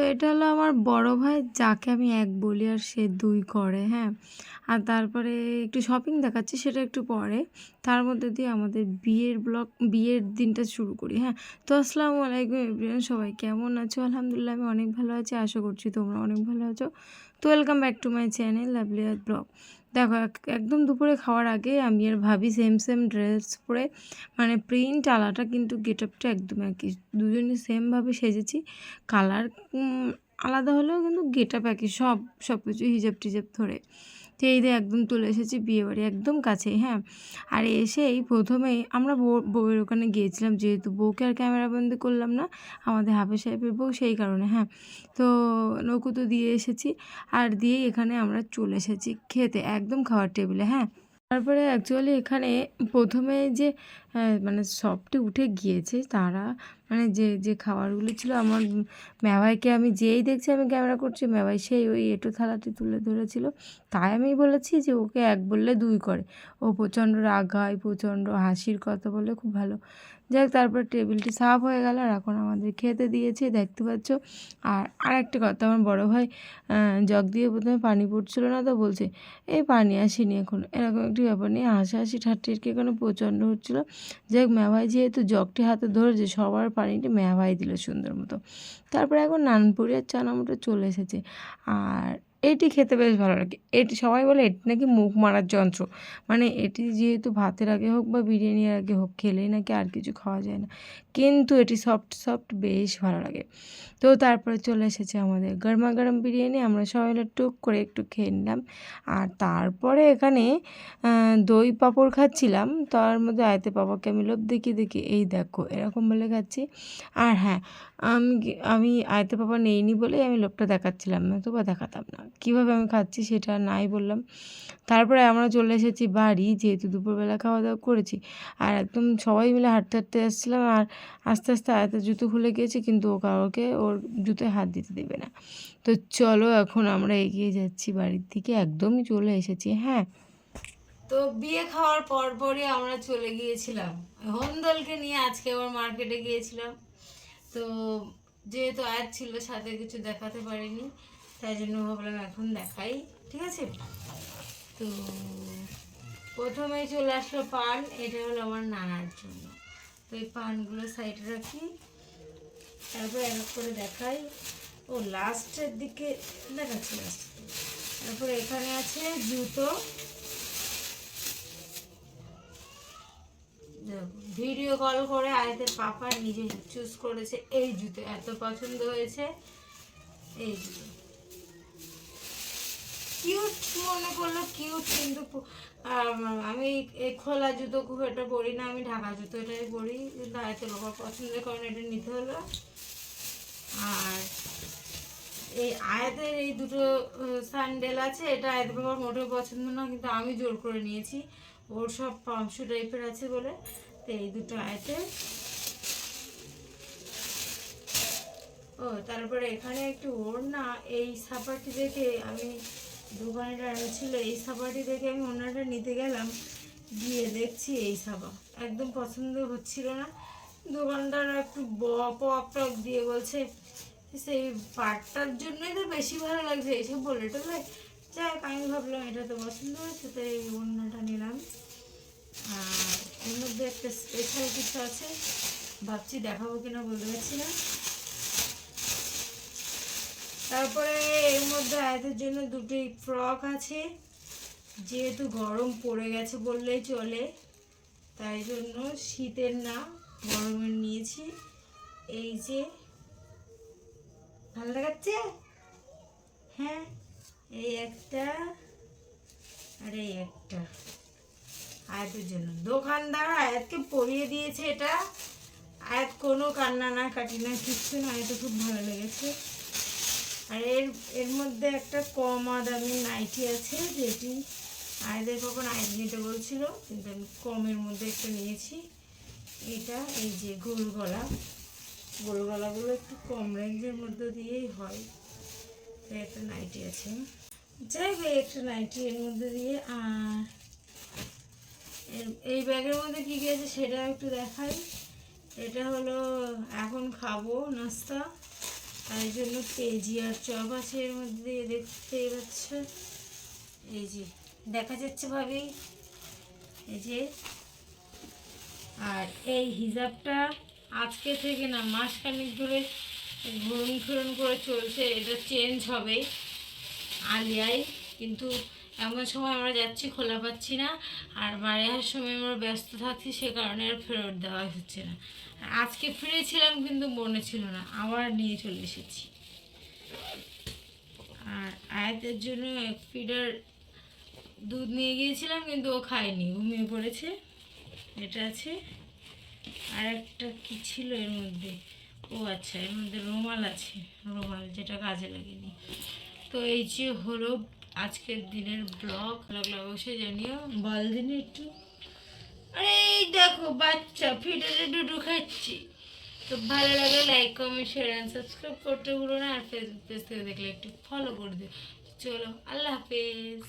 তো এটা হলো আমার বড় ভাই, যাকে আমি এক বলি আর সে দুই করে হ্যাঁ। আর তারপরে একটু শপিং দেখাচ্ছি, সেটা একটু পরে। তার মধ্যে দিয়ে আমাদের বিয়ের ব্লগ বিয়ের দিনটা শুরু করি হ্যাঁ। তো আসসালামু আলাইকুম এভরিওয়ান সবাই কেমন আছো? আলহামদুলিল্লাহ আমি অনেক ভালো আছি, আশা করছি তোমরা অনেক ভালো আছো। তো welcome back to my channel lovely blog দেখো, এক- একদম দুপুরে খাওয়ার আগে আমি আর ভাবি সেম সেম ড্রেস পরে মানে প্রিন্ট আলাটা কিন্তু গেট আপটা একদম একই। দুজনে সেমভাবে সেজেছি। কালার আলাদা হলেও কিন্তু গেট আপ একই সব সব কিছু হিজাব টিজাব ধরে। তো এই দিয়ে একদম চলে এসেছি বিয়েবাড়ি একদম কাছেই হ্যাঁ? আর এসেই প্রথমেই আমরা বউ- বউয়ের ওখানে গিয়েছিলাম, যেহেতু বউকে আর ক্যামেরাবন্দি করলাম না, আমাদের হাফে সাহেবের বউ সেই কারণে হ্যাঁ? তো নৌকো তো দিয়ে এসেছি, আর দিয়েই এখানে আমরা চলে এসেছি খেতে, একদম খাওয়ার টেবিলে হ্যাঁ? তারপরে অ্যাকচুয়ালি এখানে প্রথমে যে মানে সবটি উঠে গিয়েছে, তারা মানে যে যে খাবারগুলো ছিল, আমার মেওয়াইকে আমি যেই দেখছি আমি ক্যামেরা করছি, মেওয়াই সেই ওই এঁটো থালাটি তুলে ধরেছিল। তাই আমি বলেছি যে, ওকে এক বললে দুই করে। ও প্রচণ্ড রাগ হয়, প্রচণ্ড হাসির কথা বলে, খুব ভালো। যাক তারপর টেবিলটি সাফ হয়ে গেল আর এখন আমাদের খেতে দিয়েছে, দেখতে পাচ্ছ। আর আরেকটা কথা, আমার বড় ভাই জগ দিয়ে প্রথমে পানি পড়ছিল না তো, বলছে এই পানি আসেনি এখন। এরকম একটি ব্যাপার নিয়ে হাসাহাসি ঠাট্টিরকি এখানে প্রচণ্ড হচ্ছিল। যাই হোক মেভাই যেহেতু জগটি হাতে ধরেছে, সবার পানিটি মেয়াবাই দিল সুন্দর মতো তারপরে এখন নানপুরি আর চানামুটো চলে এসেছে। আর এটি খেতে বেশ ভালো লাগে। এটি সবাই বলে এটি নাকি মুখ মারার যন্ত্র। মানে এটি যেহেতু ভাতের আগে হোক বা বিরিয়ানির আগে হোক, খেলেই নাকি আর কিছু খাওয়া যায় না। কিন্তু এটি সফট সফট বেশ ভালো লাগে। তো তারপরে চলে এসেছে আমাদের গরমা গরম বিরিয়ানি। আমরা সবাই মিলে টুক করে একটু খেয়ে নিলাম। আর তারপরে এখানে দই পাঁপড় খাচ্ছিলাম। তার মধ্যে আয়তে পাপাকে আমি লোভ দেখি দেখি এই দেখো, এরকম বলে খাচ্ছি। আর হ্যাঁ আমি আমি আয়তে পাপা নেইনি বলে আমি লোভটা দেখাচ্ছিলাম না তো বা দেখাতাম না। কীভাবে আমি খাচ্ছি সেটা নাই বললাম। তারপরে আমরা চলে এসেছি বাড়ি, যেহেতু দুপুরবেলা খাওয়া দাওয়া করেছি। আর একদম সবাই মিলে হাঁটতে হাঁটতে আসছিলাম আর আস্তে আস্তে আয়তের জুতো খুলে গিয়েছে, কিন্তু ও কাউকে ওর জুতোয় হাত দিতে দেবে না। তো চলো এখন আমরা এগিয়ে যাচ্ছি বাড়ির দিকে, একদমই চলে এসেছি হ্যাঁ। তো বিয়ে খাওয়ার পর পরই আমরা চলে গিয়েছিলাম। হন্দলকে নিয়ে আজকে আবার মার্কেটে গিয়েছিলাম। তো যেহেতু আজ ছিল, সাথে কিছু দেখাতে পারিনি। তাই জন্য ভাবলাম এখন দেখাই, ঠিক আছে? তো প্রথমেই চলে আসলো পান, এটা হলো আমার নানার জন্য। তো এই পানগুলো সাইডে রাখি, তারপর এক করে দেখাই। ও, লাস্টের দিকে, দেখাচ্ছি লাস্ট তারপর এখানে আছে জুতো। ভিডিও কল করে আয়তে পাপা নিজে চুজ করেছে, এই জুতো এত পছন্দ হয়েছে, এই জুতো। কিউট মনে করল কিউট কিন্তু আমি এই খোলা জুতো খুব একটা পরি না, আমি ঢাকা জুতো এটাই পরি। কিন্তু আয়তের বাবা পছন্দের কারণে এটা নিতে হলো। আর এই আয়াতের এই দুটো স্যান্ডেল আছে, এটা আয়াত বাবার মোটেও পছন্দ না, কিন্তু আমি জোর করে নিয়েছি। ওর সব পামশু টাইপের আছে বলে, তো এই দুটো আয়াতের ও, তারপরে এখানে একটু ওর না এই সাপাটি দেখে আমি দোকানেটা ছিল এই সাপাটি দেখে আমি ওনারটা নিতে গেলাম, গিয়ে দেখছি এই সাবা। একদম পছন্দ হচ্ছিল না। দোকানদার একটু পক টক দিয়ে বলছে, সেই পাটটার জন্যই তো বেশি ভালো লাগছে। এসব বলে টলে যাই হোক আমি ভাবলাম এটা তো পছন্দ হয়েছে তো এই ওড়নাটা নিলাম। আর এর মধ্যে একটা স্পেশাল কিছু আছে, ভাবছি দেখাবো কিনা বলতে পারছি না। তারপরে আয়াতের জন্য দুটোই ফ্রক আছে। যেহেতু গরম পড়ে গেছে বললেই চলে, তাই জন্য শীতের না, গরমের নিয়েছি। এই যে, ভালো লাগাচ্ছে হ্যাঁ এই একটা আর এই একটা। আয়াতের জন্য। দোকানদার আয়াতকে পরিয়ে দিয়েছে এটা। আয়াত কোনো কান্না না কাটি না, কিচ্ছু না, এটা খুব ভালো লেগেছে। আর এর এর মধ্যে একটা কম দামি নাইটি আছে, যেটি আয়দের কখন আয় নিতে বলছিল কিন্তু আমি কমের মধ্যে একটা নিয়েছি। এটা এই যে গোল গলা। গোল গলাগুলো একটু কম রেঞ্জের মধ্যে দিয়েই হয়। একটা নাইটি আছে। যাই হোক, একটা নাইটি এর মধ্যে দিয়ে, আর এই ব্যাগের মধ্যে কী কী আছে সেটা একটু দেখাই। এটা হলো, এখন খাব নাস্তা। তাই জন্য পেঁয়াজি আর চপ আছে এর মধ্যে দেখতে পাচ্ছ। এই যে, দেখা যাচ্ছে ভাবি। এই যে। আর এই হিজাবটা আজকে থেকে না মাসখানেক ধরে ঘুরন ফিরন করে চলছে, এটা চেঞ্জ হবে আলিয়ায়। কিন্তু এমন সময় আমরা যাচ্ছি, খোলা পাচ্ছি না। আর বাড়ি আসার সময় আমরা ব্যস্ত থাকছি, সে কারণে আর ফেরত দেওয়া হচ্ছে না। আজকে ফিরেছিলাম কিন্তু মনে ছিল না, আবার নিয়ে চলে এসেছি। আর আয়াতের জন্য এক ফিডার দুধ নিয়ে গিয়েছিলাম, কিন্তু ও খায়নি, ঘুমিয়ে পড়েছে। এটা আছে। আর একটা কি ছিল এর মধ্যে? ও আচ্ছা এর মধ্যে রুমাল আছে, রুমাল যেটা কাজে লাগেনি। তো এই যে হলো আজকের দিনের ব্লগ লাগল অবশ্যই জানিও। বল দিন একটু। আরে দেখো, বাচ্চা ফিডারে ডুডু খাচ্ছি। তো ভালো লাগে like comment share and subscribe করতে ভুলো না। আর ফেসবুক পেজ থেকে দেখলে একটু ফলো করে দিও। চলো, আল্লাহ হাফেজ।